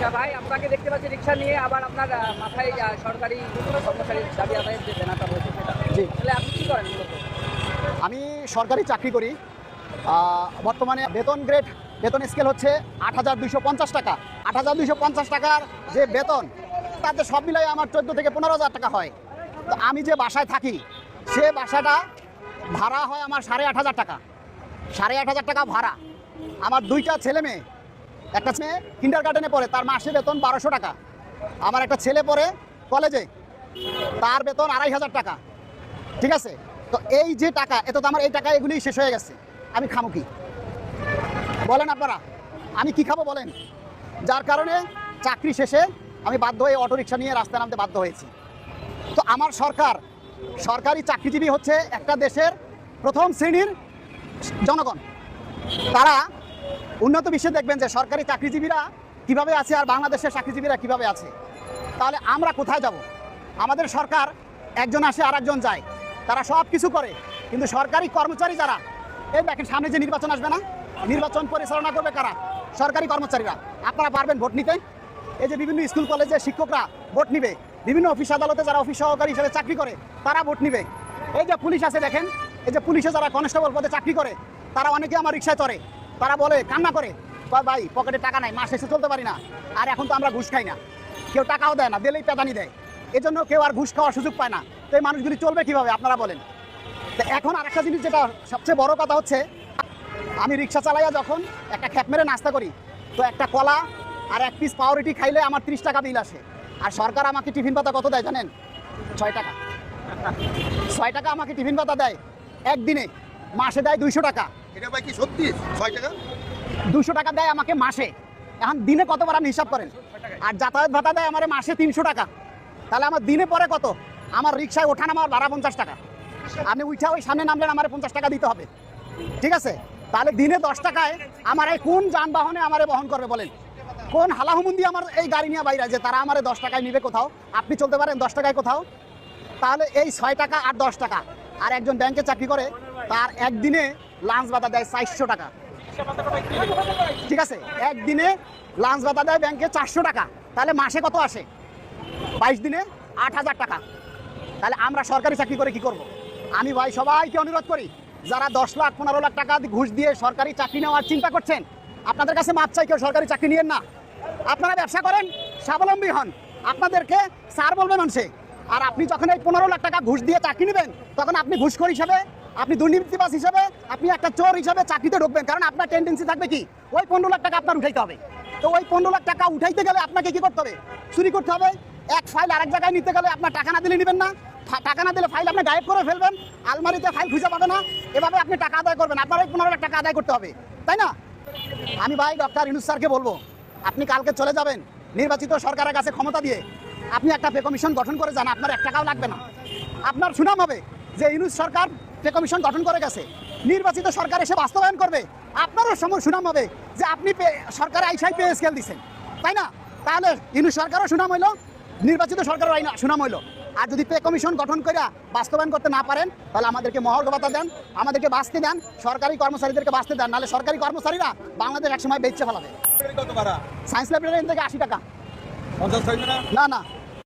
আচ্ছা ভাই আপনাকে দেখতে পাচ্ছি রিক্সা নিয়ে আবার আপনার মাথায় সরকারি কর্মচারী দাবি আদায়ের যে ব্যানারটা রয়েছে সেটা। জি। তাহলে আপনি কি করেন আমি সরকারি চাকরি করি। বর্তমানে বেতন গ্রেড বেতন স্কেল হচ্ছে আট হাজার দুইশো পঞ্চাশ টাকা। আট হাজার দুইশো পঞ্চাশ টাকার যে বেতন তাতে সব মিলাই আমার চোদ্দ থেকে পনেরো হাজার টাকা হয়। তো আমি যে বাসায় থাকি সে বাসাটা ভাড়া হয় আমার সাড়ে আট হাজার টাকা। সাড়ে আট হাজার টাকা ভাড়া। আমার দুইটা ছেলে মেয়ে একটা মেয়ে কিন্ডার গার্ডেনে পড়ে, তার মাসে বেতন বারোশো টাকা। আমার একটা ছেলে পড়ে কলেজে তার বেতন আড়াই হাজার টাকা। ঠিক আছে? তো এই যে টাকা এত তো আমার এই টাকা এগুলি শেষ হয়ে গেছে। আমি খামো কি? বলেন আপনারা, আমি কি খাব বলেন? যার কারণে চাকরি শেষে আমি বাধ্য হয়ে অটোরিকশা নিয়ে রাস্তায় নামতে বাধ্য হয়েছি। তো আমার সরকার, সরকারি চাকরিজীবী হচ্ছে একটা দেশের প্রথম শ্রেণির জনগণ। তারা উন্নত বিশ্বে দেখবেন যে সরকারি চাকরিজীবীরা কীভাবে আছে আর বাংলাদেশের চাকরিজীবীরা কীভাবে আছে। তাহলে আমরা কোথায় যাব? আমাদের সরকার একজন আসে আর একজন যায়। তারা সব কিছু করে, কিন্তু সরকারি কর্মচারী যারা, এই দেখেন সামনে যে নির্বাচন আসবে না? নির্বাচন পরিচালনা করবে কারা? সরকারি কর্মচারীরা। আপনারা পারবেন ভোট নিতে? এই যে বিভিন্ন স্কুল, কলেজে শিক্ষকরা ভোট নিবে। বিভিন্ন অফিস আদালতে যারা অফিস সহকারী হিসেবে চাকরি করে, তারা ভোট নিবে। এই যে পুলিশ আছে দেখেন, এই যে পুলিশে যারা কনস্টেবল পদে চাকরি করে, তারা অনেকে আমার রিক্সায় চড়ে। তারা বলে, কান্না করে। ভাই, পকেটে টাকা নাই, মাস এসে চলতে পারি না। আর এখন তো আমরা ঘুষ খাই না। কেউ টাকাও দেয় না, দিলেই পেদানি দেয়। এজন্য কেউ আর ঘুষ খাওয়ার সুযোগ পায় না। তো এই মানুষগুলি চলবে কীভাবে, আপনারা বলেন? তো এখন আর একটা জিনিস যেটা সবচেয়ে বড় কথা হচ্ছে, আমি রিক্সা চালাইয়া যখন একটা খ্যাপ মেরে নাস্তা করি, তো একটা কলা আর এক পিস পাউরুটি খাইলে আমার ত্রিশ টাকা বিল আসে। আর সরকার আমাকে টিফিন পাতা কত দেয় জানেন? ছয় টাকা। ছয় টাকা আমাকে টিফিন পাতা দেয়। একদিনে মাসে দেয় দুইশো টাকা। এটা ভাই কি সত্যি? ছয় টাকা? দুশো টাকা দেয় আমাকে মাসে। এখন দিনে কতবার আপনি হিসাব করেন? আর যাতায়াত ভাতা দেয় আমার মাসে তিনশো টাকা। তাহলে আমার দিনে পরে কত? আমার রিক্সায় ওঠান আমার ভাড়া পঞ্চাশ টাকা। আপনি উঠা ওই সামনে নামলেন আমার পঞ্চাশ টাকা দিতে হবে। ঠিক আছে? তাহলে দিনে দশ টাকায় আমার এই কোন যানবাহনে আমারে বহন করবে বলেন? কোন হালাহুমুন্দি আমার এই গাড়ি নিয়ে বাইরে যে তারা আমারে দশ টাকায় নিবে কোথাও? আপনি চলতে পারেন দশ টাকায় কোথাও? তাহলে এই ছয় টাকা আর দশ টাকা। আর একজন ব্যাংকে চাকরি করে তার একদিনে লাঞ্চ ভাতা দেয় চারশো টাকা। ঠিক আছে? একদিনে লাঞ্চ ভাতা দেয় ব্যাংকে চারশো টাকা। তাহলে মাসে কত আসে? বাইশ দিনে আট হাজার টাকা। তাহলে আমরা সরকারি চাকরি করে কি করব। আমি ভাই সবাইকে অনুরোধ করি, যারা দশ লাখ, পনেরো লাখ টাকা ঘুষ দিয়ে সরকারি চাকরি নেওয়ার চিন্তা করছেন, আপনাদের কাছে মাপ চাই, কেউ সরকারি চাকরি নিয়েন না। আপনারা ব্যবসা করেন, স্বাবলম্বী হন। আপনাদেরকে স্যার বলবে মানুষে আর আপনি যখন এই পনেরো লাখ টাকা ঘুষ দিয়ে চাকরি নেবেন, তখন আপনি ঘুষখোর হিসাবে আপনি দুর্নীতিবাস হিসাবে, আপনি একটা চোর হিসাবে চাকরিতে ঢুকবেন, কারণ আপনার টেন্ডেন্সি থাকবে কি? ওই পনেরো লাখ টাকা আপনার উঠাইতে হবে। তো ওই পনেরো লাখ টাকা উঠাইতে গেলে আপনাকে কি করতে হবে? চুরি করতে হবে। এক ফাইল আরেক জায়গায় নিতে গেলে আপনার টাকা না দিলে নেবেন না। টাকা না দিলে ফাইল আপনি গায়েব করে ফেলবেন। আলমারিতে ফাইল খুঁজে পাবে না। এভাবে আপনি টাকা আদায় করবেন। আপনার ওই পনেরো লাখ টাকা আদায় করতে হবে। তাই না? আমি ভাই ডক্টর ইনুস স্যারকে বলব, আপনি কালকে চলে যাবেন নির্বাচিত সরকারের কাছে ক্ষমতা দিয়ে। আপনি একটা পে কমিশন গঠন করে যান। আপনার এক টাকাও লাগবে না। আপনার সুনাম হবে যে ইনুস সরকার পে কমিশন গঠন করে গেছে নির্বাচিত সরকার এসে বাস্তবায়ন করবে আপনারও সুনাম হবে যে আপনি সরকার আইসাই পে স্কেল দিচ্ছেন তাই না? তাহলে ইনুস সরকারও সুনাম হইল নির্বাচিত সরকারের আইন সুনাম হইল। আর যদি পে কমিশন গঠন করে বাস্তবায়ন করতে না পারেন তাহলে আমাদেরকে মহর্গ ভাতা দেন আমাদেরকে বাঁচতে দেন সরকারি কর্মচারীদেরকে বাঁচতে দেন নাহলে সরকারি কর্মচারীরা বাংলাদেশ একসময় বেচতে ফেলাবে। সায়েন্স লাইব্রেরি থেকে আশি টাকা। না না।